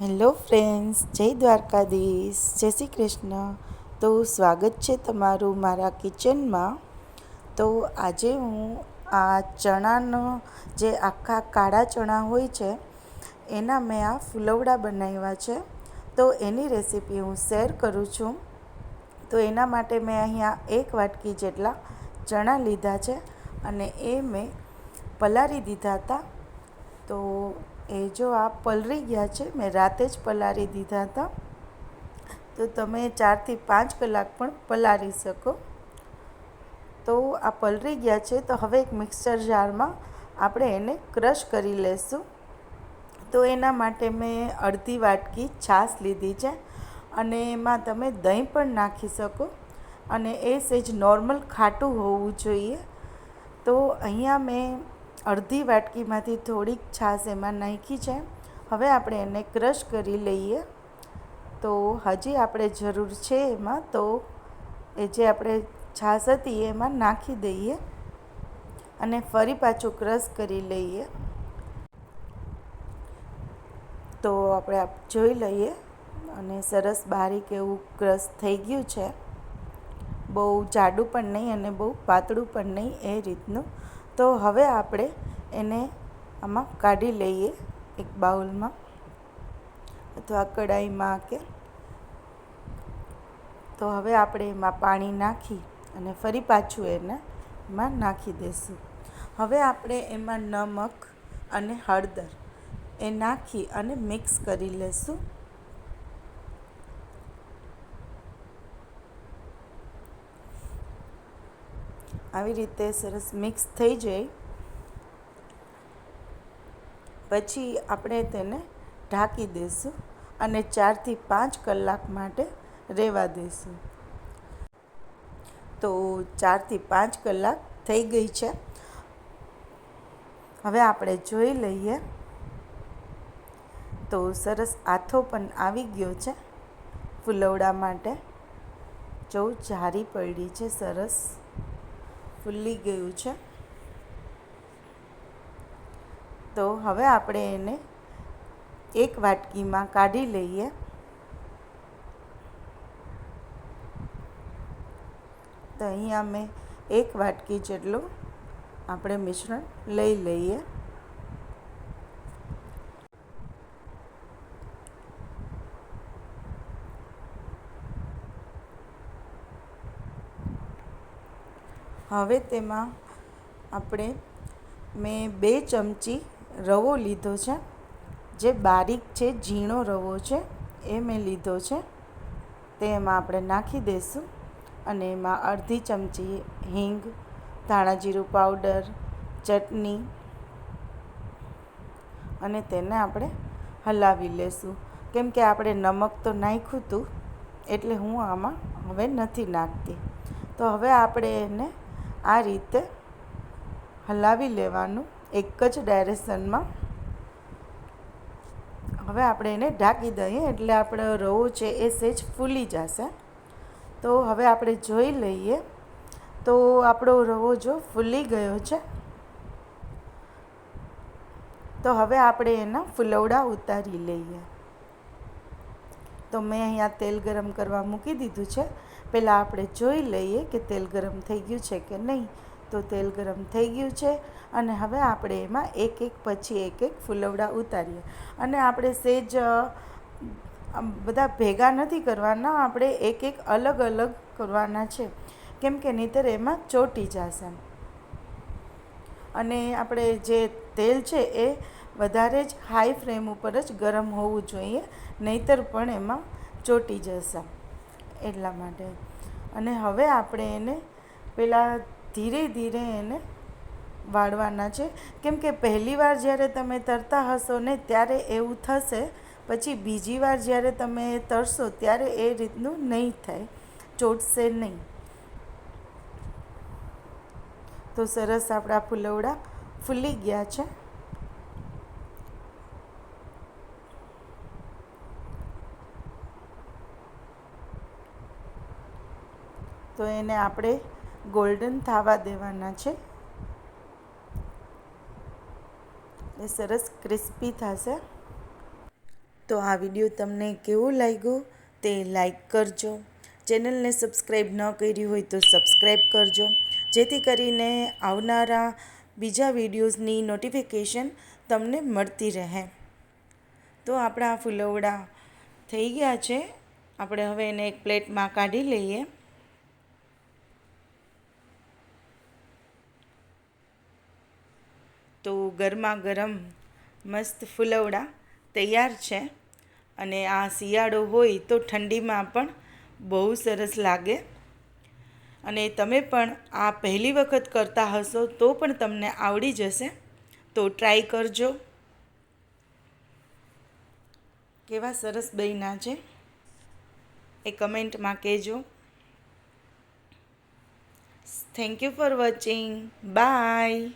Hello friends, જય દ્વારકાધીશ, જય શ્રી કૃષ્ણ. તો સ્વાગત છે તમારું મારા કિચનમાં. તો આજે હું આ ચણાનો જે આખા કાળા ચણા હોય છે, એના મેં આ ફુલવડા બનાવ્યા છે. તો એની રેસીપી હું શેર કરું છું. તો એના માટે મેં અહીંયા એક વાટકી જેટલા ચણા લીધા છે અને એ મેં પલાળી દીધા હતા. તો એ જો આ પલળી ગયા છે, મેં રાતે જ પલાળી દીધા હતા. તો તમે ચારથી પાંચ કલાક પણ પલાળી શકો. તો આ પલળી ગયા છે, તો હવે એક મિક્સર જારમાં આપણે એને ક્રશ કરી લઈશું તો એના માટે મેં અડધી વાટકી છાશ લીધી છે અને એમાં તમે દહીં પણ નાખી શકો અને એ સેજ નોર્મલ ખાટું હોવું જોઈએ. તો અહીંયા મેં અડધી વાટકીમાંથી થોડીક છાશ એમાં નાખી છે. હવે આપણે એને ક્રશ કરી લઈએ. તો હજી આપણે જરૂર છે એમાં, તો એ જે આપણે છાશ હતી એમાં નાખી દઈએ અને ફરી પાછું ક્રશ કરી લઈએ. તો આપણે જોઈ લઈએ અને સરસ બારીક એવું ક્રશ થઈ ગયું છે. બહુ જાડું પણ નહીં અને બહુ પાતળું પણ નહીં એ રીતનું. તો હવે આપણે એને આમાં કાઢી લઈએ એક બાઉલમાં અથવા કડાઈમાં કે તો હવે આપણે એમાં પાણી નાખી અને ફરી પાછું એને એમાં નાખી દઈશું. હવે આપણે એમાં નમક અને હળદર એ નાખી અને મિક્સ કરી લઈશું આવી રીતે સરસ મિક્સ થઈ જાય. પછી આપણે તેને ઢાંકી દઈશું અને ચારથી પાંચ કલાક માટે રહેવા દઈશું. તો ચારથી પાંચ કલાક થઈ ગઈ છે. હવે આપણે જોઈ લઈએ. તો સરસ આથો પણ આવી ગયો છે. ફુલવડા માટે. જો જારી પડી છે સરસ. ફૂલી ગયું છે. તો હવે આપણે એને એક વાટકીમાં કાઢી લઈએ. તો અહીંયા મેં એક વાટકી જેટલું આપણે મિશ્રણ લઈ લઈએ. હવે તેમાં આપણે મેં બે ચમચી રવો લીધો છે. જે બારીક છે, ઝીણો રવો છે, એ મેં લીધો છે. તે એમાં આપણે નાખી દઈશું અને એમાં અડધી ચમચી હિંગ, ધાણા જીરું પાવડર, ચટણી અને તેને આપણે હલાવી લેશું. કેમ કે આપણે નમક તો નાખ્યું હતું એટલે હું આમાં હવે નથી નાખતી. તો હવે આપણે એને આ રીતે હલાવી લેવાનું એક જ ડાયરેક્શનમાં હવે આપણે એને ઢાંકી દઈએ એટલે આપણો રવો છે એ સેજ ફૂલી જશે. તો હવે આપણે જોઈ લઈએ. તો આપણો રવો જો ફૂલી ગયો છે. તો હવે આપણે એના ફુલવડા ઉતારી લઈએ. તો મેં અહીંયા તેલ ગરમ કરવા મૂકી દીધું છે. પહેલાં આપણે જોઈ લઈએ કે તેલ ગરમ થઈ ગયું છે કે નહીં. તો તેલ ગરમ થઈ ગયું છે અને હવે આપણે એમાં એક એક પછી એક એક ફૂલવડા ઉતારીએ. અને આપણે સેજ બધા ભેગા નથી કરવાના, આપણે એક એક અલગ અલગ કરવાના છે. કેમ કે નહીતર એમાં ચોટી જશે. અને આપણે જે તેલ છે એ વધારે જ હાઈ ફ્લેમ ઉપર જ ગરમ હોવું જોઈએ, નહીંતર પણ એમાં ચોટી જશે એટલા માટે. અને હવે આપણે એને પહેલાં ધીરે ધીરે એને વાળવાના છે. કેમ કે પહેલી વાર જ્યારે તમે તરતા હશો ને ત્યારે એવું થશે, પછી બીજી વાર જ્યારે તમે તરશો ત્યારે એ રીતનું નહીં થાય, ચોટશે નહીં. તો સરસ આપણા ફુલવડા ફૂલી ગયા છે. તો એને આપણે ગોલ્ડન થવા દેવાના છે. એ સરસ ક્રિસ્પી થશે. તો આ વીડિયો તમને કેવો લાગ્યો તે લાઈક કરજો. ચેનલને સબસ્ક્રાઈબ ન કરી હોય તો સબસ્ક્રાઈબ કરજો. જેથી કરીને આવનારા બીજા વિડીયોઝની નોટિફિકેશન તમને મળતી રહે. તો આપણા ફુલવડા થઈ ગયા છે. આપણે હવે એને એક પ્લેટમાં કાઢી લઈએ. તો ગરમા ગરમ મસ્ત ફુલવડા તૈયાર છે અને આ શિયાળો હોય તો ઠંડીમાં પણ બહુ સરસ લાગે. અને તમે પણ આ પહેલી વખત કરતા હશો તો પણ તમને આવડી જશે. તો ટ્રાય કરજો. કેવા સરસ બન્યા છે. એ કમેન્ટમાં કહેજો. Thank you for watching bye